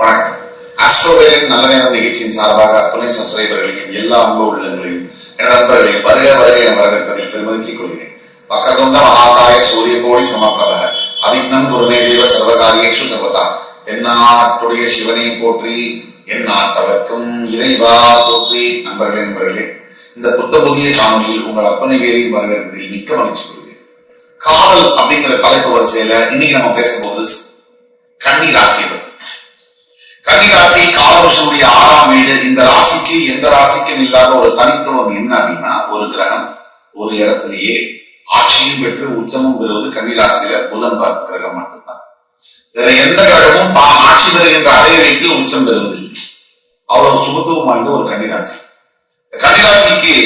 வணக்கம். அஸ்ட்ரோவேலின் நல்ல நேரம் நிகழ்ச்சியின் சார்பாக துணை சப்ஸ்கிரைபர்களையும் எல்லா அன்பு உள்ளங்களையும் எனது நண்பர்களையும் வருக வருக என வரவேற்பதில் பெருமகிழ்ச்சி கொள்கிறேன். வக்கரதுண்ட மகாகாய சூரிய கோடி சமப்பிரபக அவிக்னம் குருமே தேவ சர்வகாரியேஷு சர்வதா என்னாட்டுடைய சிவனை போற்றி என் நாட்டவர்க்கும் இறைவா போற்றி. நண்பர்களே நண்பர்களே இந்த புத்த புதிய காணொலியில் உங்கள் அத்தனை பேரையும் வரவேற்பதில் மிக்க மகிழ்ச்சி கொள்கிறேன். காதல் அப்படிங்கிற தலைப்பு வரிசையில இன்னைக்கு நம்ம பேசும்போது கன்னி ராசியை ராசி ஆறாம் வீடு இந்த ராசிக்கு எந்த ராசிக்கும் இல்லாத ஒரு தனித்துவம் என்ன அப்படின்னா ஒரு கிரகம் ஒரு இடத்திலேயே ஆட்சியும் பெற்று உச்சமும் பெறுவது கன்னிராசியில புதன் கிரகம் மட்டும்தான். வேற எந்த கிரகமும் தான் ஆட்சி பெறுகின்ற அதே வீட்டில் உச்சம் பெறுவதில்லை. அவ்வளவு சுபத்துவம் வாய்ந்த ஒரு கன்னிராசி. கன்னிராசிக்கு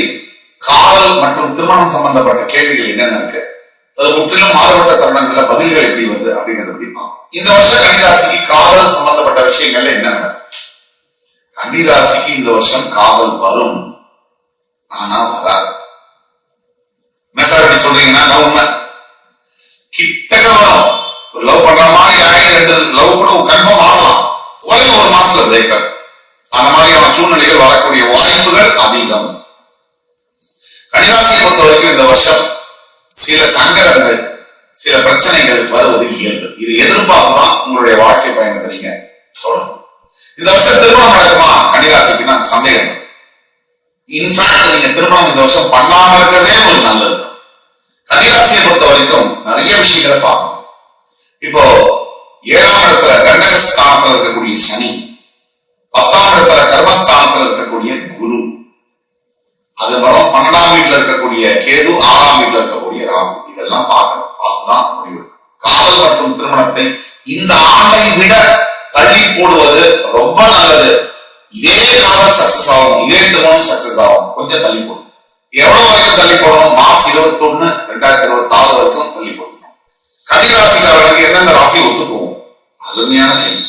காதல் மற்றும் திருமணம் சம்பந்தப்பட்ட கேள்விகள் என்னென்ன இருக்கு? அது முற்றிலும் மாறுபட்ட தருணங்கள்ல பதில்கள் எப்படி வருது அப்படிங்கிறத பத்தி பார்ப்போம். இந்த வருஷம் கன்னிராசிக்கு காதல் சம்பந்தப்பட்ட விஷயங்கள்ல என்ன நடக்கும் கன்னிராசிக்கு இந்த வருஷம் காதல் வரும். ஆனா வராது. என்ன சொல்றீங்கன்னா அதான் உண்மை. கிட்டக்க வரும். ஒரு லவ் பண்ற மாதிரி ஆகி ரெண்டு லவ் கூட கன்ஃபார்ம் ஆகலாம். ஒரே ஒரு மாசத்துல பிரேக்கப் அந்த மாதிரியான சூழ்நிலைகள் வரக்கூடிய வாய்ப்புகள் அதிகம். கன்னிராசியை பொறுத்த வரைக்கும் இந்த வருஷம் சில சங்கடங்கள் சில பிரச்சனைகள் வருவது இயல்பு. இது எதிர்பார்த்துதான் உங்களுடைய வாழ்க்கை பயணத்தை நீங்க தொடரும். இந்த வருஷம் திருமணம் நடக்குமா? கன்னிராசிக்குன்னா சந்தேகம். இன்ஃபேக்ட் நீங்க திருமணம் இந்த வருஷம் பண்ணாம இருக்கிறதே ஒரு நல்லது. கன்னிராசியை பொறுத்த வரைக்கும் நிறைய விஷயங்களை பார்க்கணும். இப்போ ஏழாம் இடத்துல கண்டக ஸ்தானத்துல இருக்கக்கூடிய சனி பத்தாம் இடத்துல கர்மஸ்தானத்துல இருக்கக்கூடிய குரு. அதுக்கப்புறம் பன்னெண்டாம் வீட்டுல இருக்கக்கூடிய கேது ஆறாம் வீட்டுல இருக்கக்கூடிய ராகு. இதெல்லாம் பார்க்கணும். பார்த்துதான் முடிவு காதல் மற்றும் திருமணத்தை இந்த ஆண்டை விட தள்ளி போடுவது ரொம்ப நல்லது இதே காதல் சக்சஸ் ஆகும் இதே திருமணம் சக்சஸ் ஆகும் கொஞ்சம் தள்ளி போடும் எவ்வளவு வரைக்கும் தள்ளி போடணும் மார்ச் இருபத்தி ஒண்ணு ரெண்டாயிரத்தி இருபத்தி ஆறு வரைக்கும் தள்ளி போடணும் கன்னிராசிக்காரர்களுக்கு எந்தெந்த ராசி ஒத்து போகும்? அருமையான கேள்வி.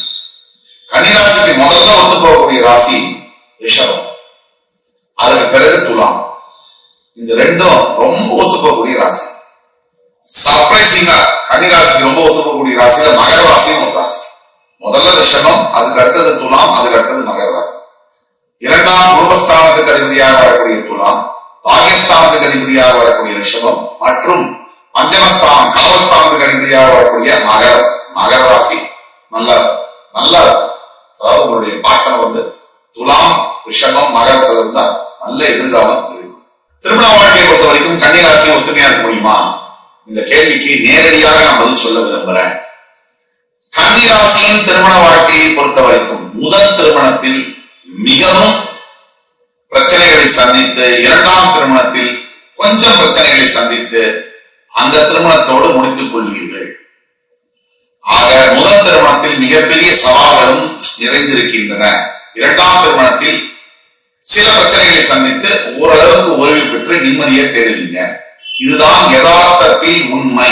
கன்னிராசிக்கு முதல்ல ஒத்து போகக்கூடிய ராசி ரிஷபம். அதுக்கு பிறகு துலாம். இந்த ரெண்டும் ரொம்ப ஒத்து போகக்கூடிய ராசி. சர்ப்ரைசிங்கா கன்னிராசிக்கு ரொம்ப ஒத்து போகக்கூடிய ராசியில மகர ராசியும் ஒரு ராசி. முதல்ல ரிஷபம் அதுக்கு அடுத்தது துலாம் அதுக்கு அடுத்தது மகர ராசி. இரண்டாம் குடும்பஸ்தானத்துக்கு அதிபதியாக வரக்கூடிய துலாம் பாகிஸ்தானத்துக்கு அதிபதியாக வரக்கூடிய ரிஷபம் மற்றும் பஞ்சமஸ்தானம் காலஸ்தானத்துக்கு அதிபதியாக வரக்கூடிய மகரம். மகர ராசி. நல்ல நல்ல அதாவது உங்களுடைய பாட்டம் வந்து துலாம் ரிஷபம் மகரத்துல இருந்தா நல்ல எதிர்காலம் இருக்கும். திருமண வாழ்க்கையை பொறுத்த வரைக்கும் கன்னிராசி ஒத்துமையா இருக்க முடியுமா? இந்த கேள்விக்கு நேரடியாக நான் பதில் சொல்ல விரும்புறேன். கன்னிராசியின் திருமண வாழ்க்கையை பொறுத்த வரைக்கும் முதல் திருமணத்தில் மிகவும் பிரச்சனைகளை சந்தித்து இரண்டாம் திருமணத்தில் கொஞ்சம் பிரச்சனைகளை சந்தித்து அந்த திருமணத்தோடு முடித்துக் கொள்வீர்கள். ஆக முதல் திருமணத்தில் மிகப்பெரிய சவால்களும் நிறைந்திருக்கின்றன. இரண்டாம் திருமணத்தில் சில பிரச்சனைகளை சந்தித்து ஓரளவுக்கு ஓய்வு பெற்று நிம்மதியை தேடுவீங்க. இதுதான் யதார்த்தத்தில் உண்மை.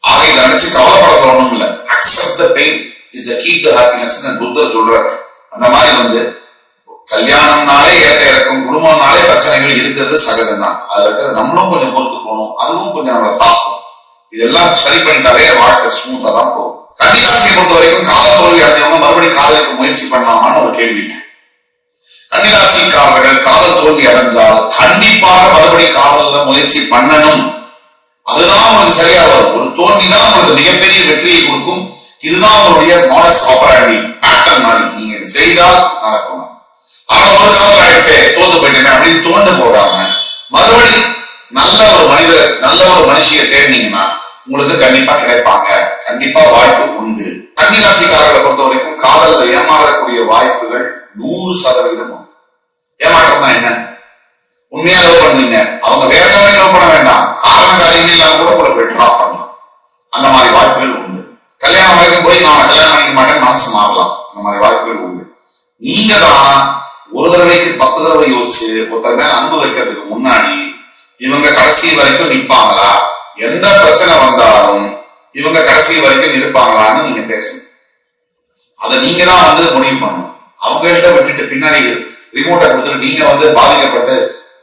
ஆக இதை நினைச்சு கவலைப்படுறது ஒண்ணும் இல்ல accept the pain is the key to happiness புத்தர் சொல்றார். அந்த மாதிரி வந்து கல்யாணம்னாலே ஏற்ற இறக்கும் குடும்பம்னாலே பிரச்சனைகள் இருக்கிறது சகஜம் தான் அதுல இருக்கிறது நம்மளும் கொஞ்சம் பொறுத்து போகணும் அதுவும் கொஞ்சம் நம்மளை தாக்கும். இதெல்லாம் சரி பண்ணிட்டாலே வாழ்க்கை ஸ்மூத்தா தான் போகும். கன்னிராசியை பொறுத்த வரைக்கும் காதல் தோல்வி அடைஞ்சவங்க மறுபடியும் காதலுக்கு முயற்சி பண்ணலாமான்னு ஒரு கேள்வி. கன்னிராசிக்காரர்கள் காதல் தோல்வி அடைஞ்சால் கண்டிப்பாக மறுபடியும் காதல்ல முயற்சி பண்ணணும். அதுதான் உங்களுக்கு சரியா வரும். ஒரு தோல்வி தான் உங்களுக்கு மிகப்பெரிய வெற்றியை கொடுக்கும். இதுதான் அவருடைய மாடஸ் ஆப்பராண்டி பேட்டர்ன் மாதிரி நீங்க இது செய்தால் நடக்கும். ஆனா ஒரு காதல் ஆயிடுச்சே? தோத்து போயிட்டேன் அப்படின்னு தோண்டு போடாம மறுபடியும் நல்ல ஒரு மனிதர் நல்ல ஒரு மனுஷிய தேடினீங்கன்னா உங்களுக்கு கண்டிப்பா கிடைப்பாங்க. கண்டிப்பா வாய்ப்பு உண்டு. கன்னிராசிக்காரர்களை பொறுத்த வரைக்கும் காதல்ல ஏமாறக்கூடிய வாய்ப்புகள் நூறு சதவீதம் ஏமாற்றம்னா என்ன? உண்மையா பண்ணீங்க பண்ணுவீங்க. அவங்க வேற யாரையும் பண்ண வேண்டாம். காரண காரியங்கள் இல்லாம கூட கூட போய் ட்ராப் பண்ணுங்க மனசு மாறலாம் அந்த மாதிரி வாய்ப்புகள் உண்டு. நீங்க தான் ஒரு தடவைக்கு பத்து தடவை யோசிச்சு ஒருத்தர் மேல அன்பு வைக்கிறதுக்கு முன்னாடி இவங்க கடைசி வரைக்கும் நிற்பாங்களா எந்த பிரச்சனை வந்தாலும் இவங்க கடைசி வரைக்கும் இருப்பாங்களான்னு நீங்க பேசணும். அதை நீங்க தான் வந்து முடிவு பண்ணணும். அவங்கள்ட்ட விட்டுட்டு பின்னாடி ரிமோட்டை கொடுத்துட்டு நீங்க வந்து பாதிக்கப்பட்டு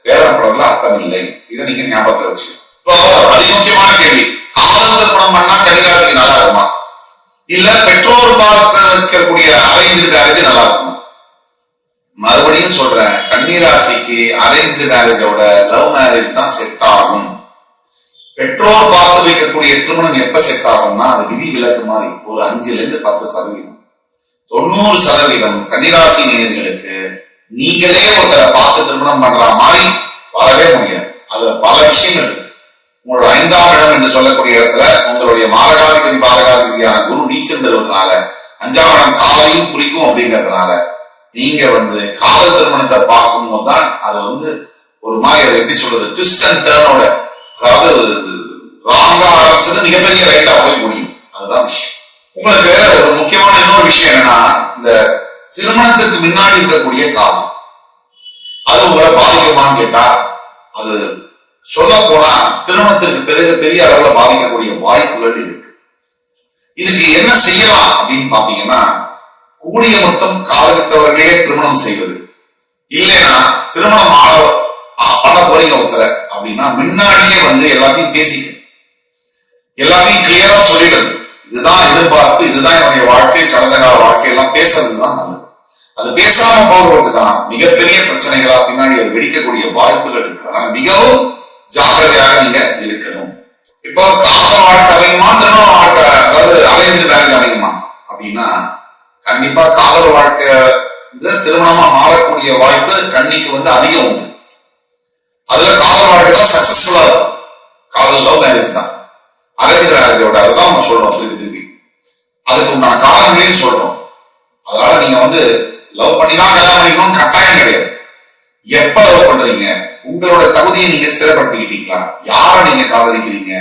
வேதனைப்படுறதுல அர்த்தம் இல்லை. இதை நீங்க ஞாபகத்தை வச்சு இப்போ அதி முக்கியமான கேள்வி. காதல் திருமணம் பண்ணா கன்னிராசிக்கு நல்லா இருக்குமா? இல்ல பெற்றோர் பார்க்கக்கூடிய அரேஞ்ச் மேரேஜ் நல்லா இருக்கும் மறுபடியும் சொல்றேன் கண்ணீராசிக்கு அரேஞ்ச் மேரேஜோட லவ் மேரேஜ் தான் செட் ஆகும். பெற்றோர் பார்த்து வைக்கக்கூடிய திருமணம் எப்ப செட் ஆகும்னா அது விதி விலக்கு மாதிரி ஒரு அஞ்சுல இருந்து பத்து சதவீதம். தொண்ணூறு சதவீதம் கன்னிராசி நேர்களுக்கு நீங்களே ஒருத்தரை பார்த்து திருமணம் பண்ற மாதிரி வரவே முடியாது. அதுல பல விஷயங்கள் இருக்கு. உங்களோட ஐந்தாம் இடம் என்று சொல்லக்கூடிய இடத்துல உங்களுடைய மாலகாதிபதி பாலகாதிபதியான குரு நீச்சல் தருவதனால அஞ்சாம் இடம் காலையும் குறிக்கும் அப்படிங்கறதுனால நீங்க வந்து காதல் திருமணத்தை பார்க்கும்போது தான் அது வந்து ஒரு மாதிரி அதை எப்படி சொல்றது ட்விஸ்ட் அண்ட் டேர்னோட அதாவது ராங்கா ஆரம்பிச்சது மிகப்பெரிய ரைட்டா போய் முடியும். அதுதான் விஷயம். உங்களுக்கு ஒரு முக்கியமான இன்னொரு விஷயம் என்னன்னா இந்த திருமணத்துக்கு முன்னாடி இருக்கக்கூடிய காலம். அது உங்களை பாதிக்குமான்னு கேட்டா அது சொல்ல போனா திருமணத்திற்கு பிறகு பெரிய அளவுல பாதிக்கக்கூடிய வாய்ப்புகள் இருக்கு. இதுக்கு என்ன செய்யலாம் அப்படின்னு பாத்தீங்கன்னா கூடிய மொத்தம் காதலித்தவர்களே திருமணம் செய்வது. இல்லைன்னா திருமணம் ஆள பண்ண போறீங்க ஒருத்தரை அப்படின்னா முன்னாடியே வந்து எல்லாத்தையும் பேசிக்கிறது எல்லாத்தையும் கிளியரா சொல்லிடுறது இதுதான் எதிர்பார்ப்பு இதுதான் என்னுடைய வாழ்க்கை கடந்த கால வாழ்க்கை எல்லாம் பேசுறது தான் நல்லது. அது பேசாம போகிறது தான் மிகப்பெரிய பிரச்சனைகளா பின்னாடி அது வெடிக்கக்கூடிய வாய்ப்புகள் இருக்கு. அதனால மிகவும் ஜாக்கிரதையாக நீங்க இருக்கணும். இப்போ காதல் வாழ்க்கை அதிகமா திருமண வாழ்க்கை அதாவது அரேஞ்ச் மேரேஜ் அதிகமா. அப்படின்னா கண்டிப்பா காதல் வாழ்க்கை வந்து திருமணமா மாறக்கூடிய வாய்ப்பு கண்ணிக்கு வந்து அதிகம் உண்டு. அதுல காதல் வாழ்க்கை தான் சக்சஸ்ஃபுல்லா இருக்கும். காதல் லவ் மேரேஜ் தான். அரேஞ்ச் மேரேஜோட அதுதான் நம்ம சொல்றோம் திருப்பி திருப்பி? அதுக்கு உண்டான காரணங்களையும் சொல்றோம். அதனால நீங்க வந்து லவ் பண்ணி தான் கல்யாணம் பண்ணிக்கணும்னு கட்டாயம் கிடையாது. எப்ப லவ் பண்றீங்க? உங்களோட தகுதியை நீங்க ஸ்திரப்படுத்திக்கிட்டீங்களா? யாரை நீங்க காதலிக்கிறீங்க?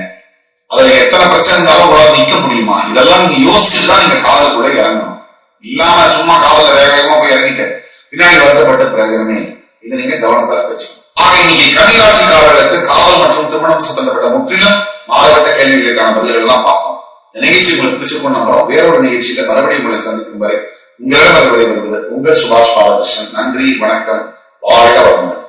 அதுல எத்தனை பிரச்சனை இருந்தாலும் உங்களால நிக்க முடியுமா? இதெல்லாம் நீங்க யோசிச்சு தான் நீங்க காதலுக்குள்ள இறங்கணும். இல்லாம சும்மா காதல வேக வேகமா போய் இறங்கிட்டு பின்னாடி வருத்தப்பட்ட பிரயோஜனமே இல்லை. இதை நீங்க கவனத்துல வச்சுக்கணும். ஆக இன்னைக்கு கன்னிராசிக்காரர்களுக்கு காதல் மற்றும் திருமணம் சம்பந்தப்பட்ட முற்றிலும் மாறுபட்ட கேள்விகளுக்கான பதில்கள் எல்லாம் பார்த்தோம் இந்த நிகழ்ச்சி உங்களுக்கு பிடிச்சிருக்கோம் நம்புறோம். வேறொரு நிகழ்ச்சியில மறுபடியும் உங்களை சந்திக்கும் வரை உங்களிடம் அது விடைபெறுவது உங்கள் சுபாஷ் பாலகிருஷ்ணன். நன்றி வணக்கம். வாழ்க வளமுடன்.